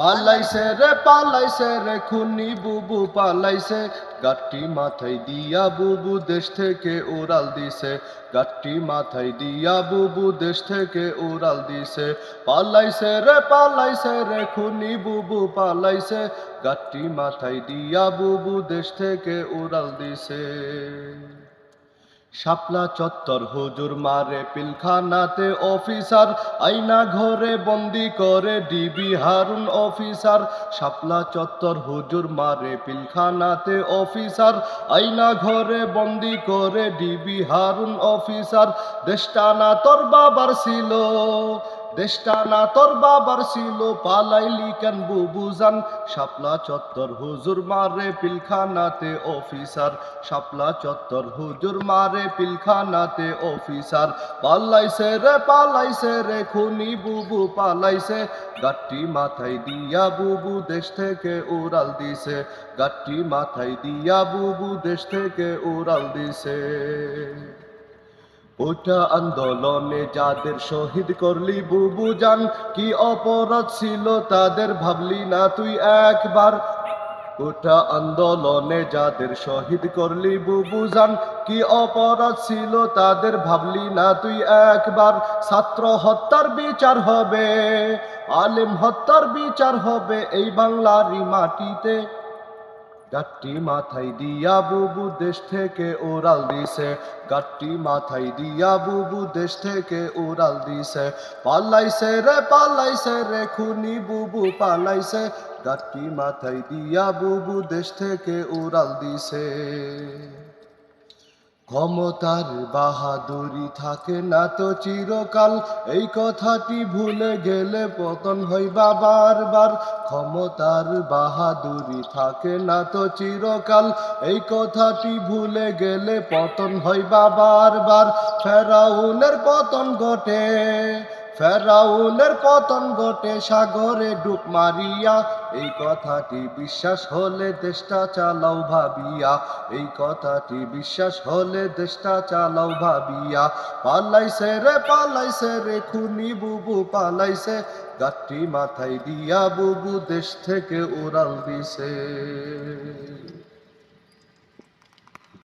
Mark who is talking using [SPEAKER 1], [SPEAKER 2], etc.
[SPEAKER 1] পালাইছে রে পালাইছে রে, খুনি বুবু পালাইছে। গাট্টি মাথায় দিয়া বুবু দেশ থেকে উড়াল দিছে। গাট্টি মাথায় দিয়া বুবু দেশ থেকে উড়াল দিছে। পালাইছে রে পালাইছে রে, খুনি বুবু পালাইছে। গাট্টি মাথায় দিয়া বুবু দেশ থেকে উড়াল দিছে। শাপলা চত্বর হুজুর মারে পিলখানাতে অফিসার আইনা ঘরে বন্দি করে ডিবি হারুন অফিসার। শাপলা চত্বর হুজুর মারে পিলখানাতে অফিসার আইনা ঘরে বন্দি করে ডিবি হারুন অফিসার। দেশটানা তোর বাবার ছিল দেশটানা তোর বাবার ছিল, পালাইলি কেন বুবুজান শাপলা চত্বর হুজুর মারে পিলখানাতে অফিসার। শাপলা চত্বর হুজুর মারে পিলখানাতে অফিসার। পালাইছে রে পালাইছে রে, খুনি বুবু পালাইছে। গাট্টি মাথায় দিয়া বুবু দেশ থেকে উড়াল দিছে। গাট্টি মাথায় দিয়া বুবু দেশ থেকে উড়াল দিছে। ওটা আন্দোলনে যাদের শহীদ করলি বুবু জান, কি অপরাধ ছিল তাদের ভাবলি না তুই একবার? ওটা আন্দোলনে যাদের শহীদ করলি বুবু জান, কি অপরাধ ছিল তাদের ভাবলি না তুই একবার? ছাত্র হত্যার বিচার হবে, আলেম হত্যার বিচার হবে এই বাংলারই মাটিতে। গাট্টি মাথায় দিয়া বুবু দেশ থেকে ওরাল দিছে। গাট্টি মাথায় দিয়া বুবু দেশ থেকে ওরাল দিছে। পালাইছে রে পালাইছে রে, খুনি বুবু পালাইছে। গাট্টি মাথায় দিয়া বুবু দেশ থেকে ওরাল দিছে। ক্ষমতার বাহাদুরি থাকে না তো চিরকাল। এই কথাটি ভুলে গেলে পতন হইবা বারবার। ক্ষমতার বাহাদুরি থাকে না তো চিরকাল। এই কথাটি ভুলে গেলে পতন হইবা বারবার। ফেরাউনের পতন ঘটে। ফেরাউনের পতন ঘটে, সাগরে ডুব মারিয়া। এই কথাটি বিশ্বাস হলে দেশটা চালাও ভাবিয়া। এই কথাটি বিশ্বাস হলে দেশটা চালাও ভাবিয়া। পালাইছে রে পালাইছে রে, খুনি বুবু পালাইছে। গাঠি মাথায় দিয়া বুবু দেশ থেকে উড়াল দিছে।